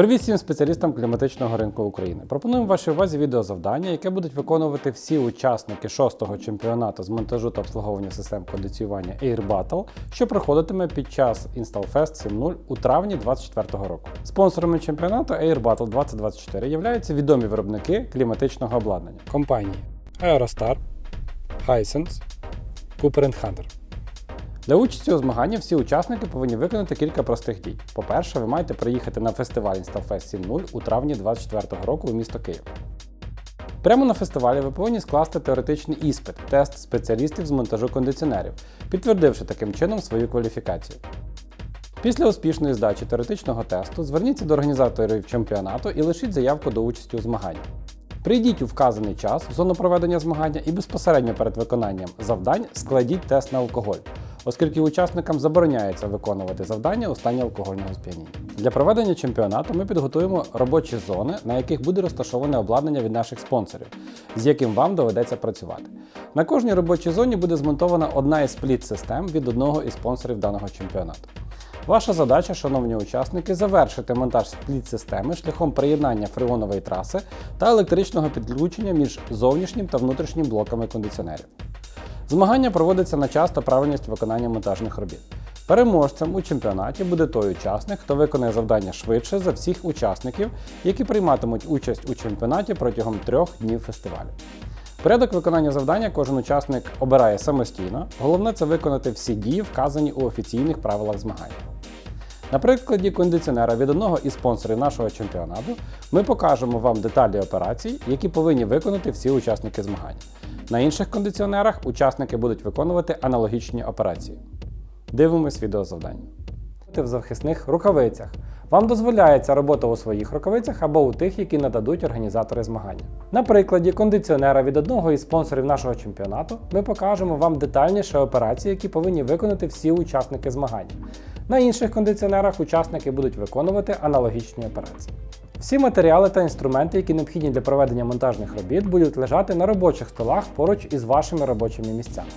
Привіт всім спеціалістам кліматичного ринку України. Пропонуємо вашій увазі відеозавдання, яке будуть виконувати всі учасники шостого чемпіонату з монтажу та обслуговування систем кондиціювання Air Battle, що проходитиме під час InstallFest 7.0 у травні 2024 року. Спонсорами чемпіонату Air Battle 2024 являються відомі виробники кліматичного обладнання компанії Aerostar, Hisense, Cooper Hunter. Для участі у змаганні всі учасники повинні виконати кілька простих дій. По-перше, ви маєте приїхати на фестиваль InstallFest 7.0 у травні 2024 року у місто Київ. Прямо на фестивалі ви повинні скласти теоретичний іспит, тест спеціалістів з монтажу кондиціонерів, підтвердивши таким чином свою кваліфікацію. Після успішної здачі теоретичного тесту зверніться до організаторів чемпіонату і лишіть заявку до участі у змаганні. Прийдіть у вказаний час в зону проведення змагання і безпосередньо перед виконанням завдань складіть тест на алкоголь, оскільки учасникам забороняється виконувати завдання у стані алкогольного сп'яніння. Для проведення чемпіонату ми підготуємо робочі зони, на яких буде розташоване обладнання від наших спонсорів, з яким вам доведеться працювати. На кожній робочій зоні буде змонтована одна із спліт-систем від одного із спонсорів даного чемпіонату. Ваша задача, шановні учасники, завершити монтаж спліт-системи шляхом приєднання фреонової траси та електричного підключення між зовнішнім та внутрішнім блоками кондиціонерів. Змагання проводиться на час та правильність виконання монтажних робіт. Переможцем у чемпіонаті буде той учасник, хто виконає завдання швидше за всіх учасників, які прийматимуть участь у чемпіонаті протягом трьох днів фестивалю. Порядок виконання завдання кожен учасник обирає самостійно. Головне це виконати всі дії, вказані у офіційних правилах змагання. На прикладі кондиціонера від одного із спонсорів нашого чемпіонату ми покажемо вам деталі операцій, які повинні виконати всі учасники змагання. На інших кондиціонерах учасники будуть виконувати аналогічні операції. Дивимось відеозавдання. В захисних рукавицях. Вам дозволяється робота у своїх рукавицях або у тих, які нададуть організатори змагання. На прикладі кондиціонера від одного із спонсорів нашого чемпіонату ми покажемо вам детальніше операції, які повинні виконати всі учасники змагання. На інших кондиціонерах учасники будуть виконувати аналогічні операції. Всі матеріали та інструменти, які необхідні для проведення монтажних робіт, будуть лежати на робочих столах поруч із вашими робочими місцями.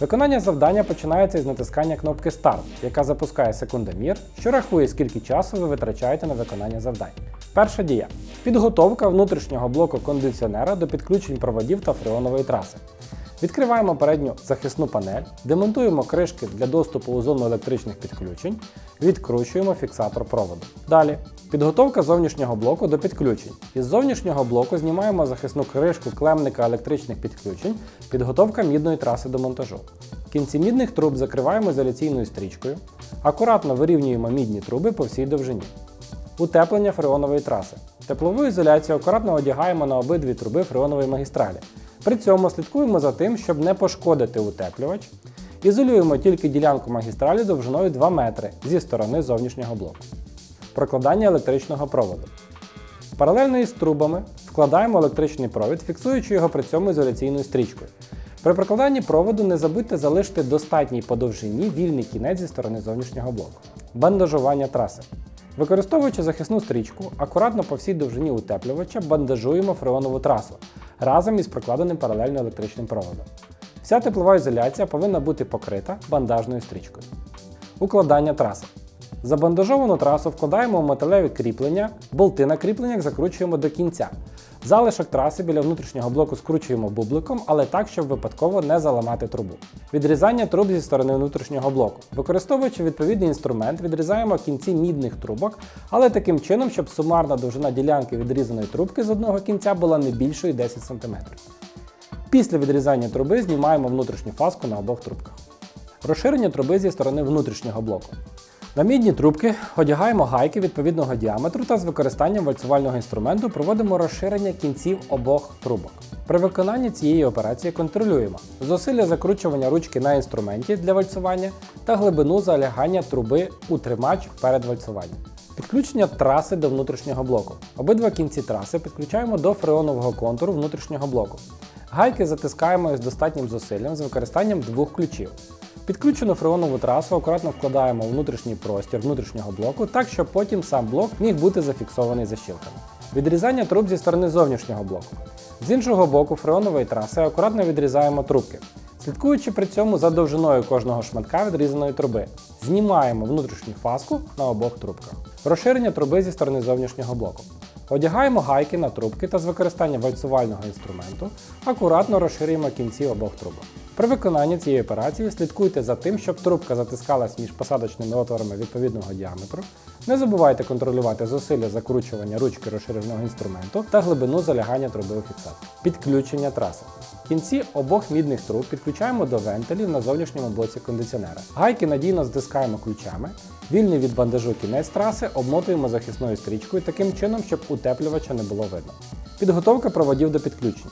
Виконання завдання починається із натискання кнопки Старт, яка запускає секундомір, що рахує, скільки часу ви витрачаєте на виконання завдань. Перша дія підготовка внутрішнього блоку кондиціонера до підключень проводів та фреонової траси. Відкриваємо передню захисну панель, демонтуємо кришки для доступу у зону електричних підключень, відкручуємо фіксатор проводу. Далі підготовка зовнішнього блоку до підключень. Із зовнішнього блоку знімаємо захисну кришку клемника електричних підключень, підготовка мідної траси до монтажу. Кінці мідних труб закриваємо ізоляційною стрічкою, акуратно вирівнюємо мідні труби по всій довжині. Утеплення фреонової траси. Теплову ізоляцію акуратно одягаємо на обидві труби фреонової магістралі. При цьому слідкуємо за тим, щоб не пошкодити утеплювач. Ізолюємо тільки ділянку магістралі довжиною 2 метри зі сторони зовнішнього блоку. Прокладання електричного проводу. Паралельно із трубами вкладаємо електричний провід, фіксуючи його при цьому ізоляційною стрічкою. При прокладанні проводу не забудьте залишити достатній по довжині вільний кінець зі сторони зовнішнього блоку. Бандажування траси. Використовуючи захисну стрічку, акуратно по всій довжині утеплювача бандажуємо фреонову трасу разом із прокладеним паралельно електричним проводом. Вся теплова ізоляція повинна бути покрита бандажною стрічкою. Укладання траси. Забандажовану трасу вкладаємо в металеві кріплення, болти на кріпленнях закручуємо до кінця. Залишок траси біля внутрішнього блоку скручуємо бубликом, але так, щоб випадково не заламати трубу. Відрізання труб зі сторони внутрішнього блоку. Використовуючи відповідний інструмент, відрізаємо кінці мідних трубок, але таким чином, щоб сумарна довжина ділянки відрізаної трубки з одного кінця була не більшою 10 см. Після відрізання труби знімаємо внутрішню фаску на обох трубках. Розширення труби зі сторони внутрішнього блоку. На мідні трубки одягаємо гайки відповідного діаметру та з використанням вальцювального інструменту проводимо розширення кінців обох трубок. При виконанні цієї операції контролюємо зусилля закручування ручки на інструменті для вальцювання та глибину залягання труби у тримач перед вальцюванням. Підключення траси до внутрішнього блоку. Обидва кінці траси підключаємо до фреонового контуру внутрішнього блоку. Гайки затискаємо із достатнім зусиллям з використанням двох ключів. Підключену фреонову трасу акуратно вкладаємо у внутрішній простір внутрішнього блоку, так щоб потім сам блок міг бути зафіксований защілками. Відрізання труб зі сторони зовнішнього блоку. З іншого боку фреонової траси акуратно відрізаємо трубки. слідкуючи при цьому за довжиною кожного шматка відрізаної труби. Знімаємо внутрішню фаску на обох трубках. Розширення труби зі сторони зовнішнього блоку. Одягаємо гайки на трубки та з використанням вальцувального інструменту акуратно розширюємо кінці обох трубок. При виконанні цієї операції слідкуйте за тим, щоб трубка затискалась між посадочними отворами відповідного діаметру. Не забувайте контролювати зусилля закручування ручки розширеного інструменту та глибину залягання труби у фіксатор. Підключення траси. Кінці обох мідних труб підключаємо до вентилів на зовнішньому блоці кондиціонера. Гайки надійно стискаємо ключами. Вільний від бандажу кінець траси обмотуємо захисною стрічкою таким чином, щоб утеплювача не було видно. Підготовка проводів до підключення.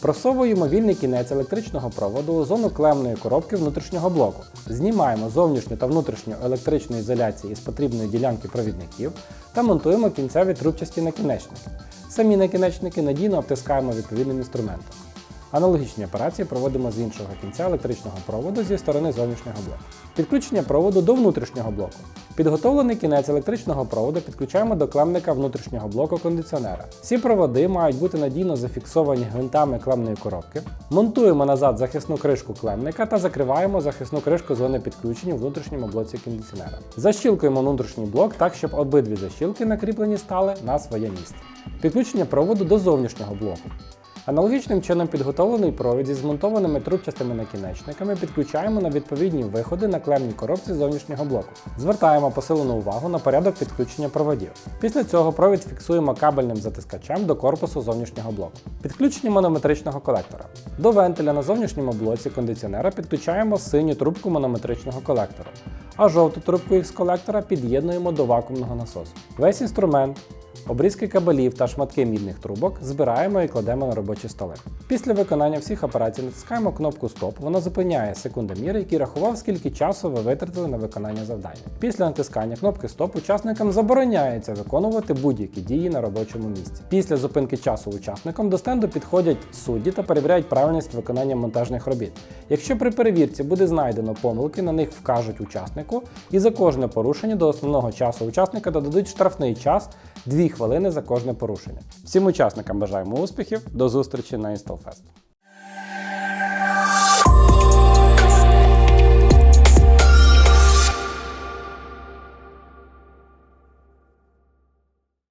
Просовуємо вільний кінець електричного проводу у зону клемної коробки внутрішнього блоку. Знімаємо зовнішню та внутрішню електричну ізоляцію із потрібної ділянки провідників та монтуємо кінцеві трубчасті накінечники. Самі накінечники надійно обтискаємо відповідним інструментом. Аналогічні операції проводимо з іншого кінця електричного проводу зі сторони зовнішнього блоку. Підключення проводу до внутрішнього блоку. Підготовлений кінець електричного проводу підключаємо до клемника внутрішнього блоку кондиціонера. Всі проводи мають бути надійно зафіксовані гвинтами клемної коробки. Монтуємо назад захисну кришку клемника та закриваємо захисну кришку зони підключення у внутрішньому блоці кондиціонера. Защілкуємо внутрішній блок так, щоб обидві защілки накріплені стали на своє місце. Підключення проводу до зовнішнього блоку. Аналогічним чином підготовлений провід зі змонтованими трубчастими накінечниками підключаємо на відповідні виходи на клемній коробці зовнішнього блоку. Звертаємо посилену увагу на порядок підключення проводів. Після цього провід фіксуємо кабельним затискачем до корпусу зовнішнього блоку. Підключення манометричного колектора. До вентиля на зовнішньому блоці кондиціонера підключаємо синю трубку манометричного колектора, а жовту трубку із колектора під'єднуємо до вакуумного насосу. Весь інструмент Обрізки кабелів та шматки мідних трубок збираємо і кладемо на робочі столи. Після виконання всіх операцій натискаємо кнопку Стоп. Вона зупиняє секундомір, який рахував, скільки часу ви витратили на виконання завдання. Після натискання кнопки Стоп учасникам забороняється виконувати будь-які дії на робочому місці. Після зупинки часу учасникам до стенду підходять судді та перевіряють правильність виконання монтажних робіт. Якщо при перевірці буде знайдено помилки, на них вкажуть учаснику, і за кожне порушення до основного часу учасника додадуть штрафний час 2 хвилини за кожне порушення. Всім учасникам бажаємо успіхів, до зустрічі на InstallFest.